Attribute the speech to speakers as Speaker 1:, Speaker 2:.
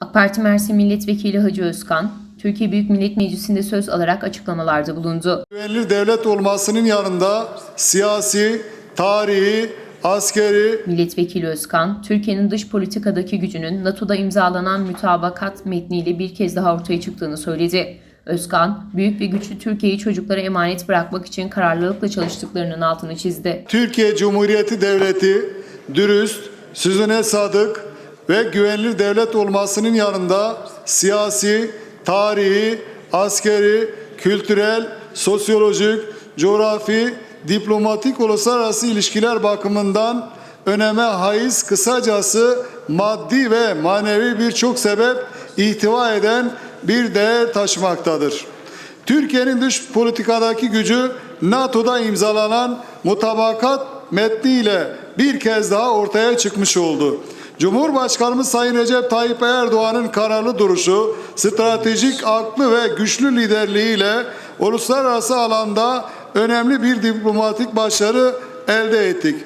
Speaker 1: AK Parti Mersin Milletvekili Hacı Özkan, Türkiye Büyük Millet Meclisi'nde söz alarak açıklamalarda bulundu.
Speaker 2: Güvenilir devlet olmasının yanında siyasi, tarihi, askeri,
Speaker 1: Milletvekili Özkan, Türkiye'nin dış politikadaki gücünün NATO'da imzalanan mütabakat metniyle bir kez daha ortaya çıktığını söyledi. Özkan, büyük ve güçlü Türkiye'yi çocuklara emanet bırakmak için kararlılıkla çalıştıklarının altını çizdi.
Speaker 2: Türkiye Cumhuriyeti Devleti dürüst, sözüne sadık ve güvenilir devlet olmasının yanında siyasi, tarihi, askeri, kültürel, sosyolojik, coğrafi, diplomatik uluslararası ilişkiler bakımından öneme haiz kısacası maddi ve manevi birçok sebep ihtiva eden bir değer taşımaktadır. Türkiye'nin dış politikadaki gücü NATO'da imzalanan mutabakat metniyle bir kez daha ortaya çıkmış oldu. Cumhurbaşkanımız Sayın Recep Tayyip Erdoğan'ın kararlı duruşu, stratejik aklı ve güçlü liderliğiyle uluslararası alanda önemli bir diplomatik başarı elde ettik.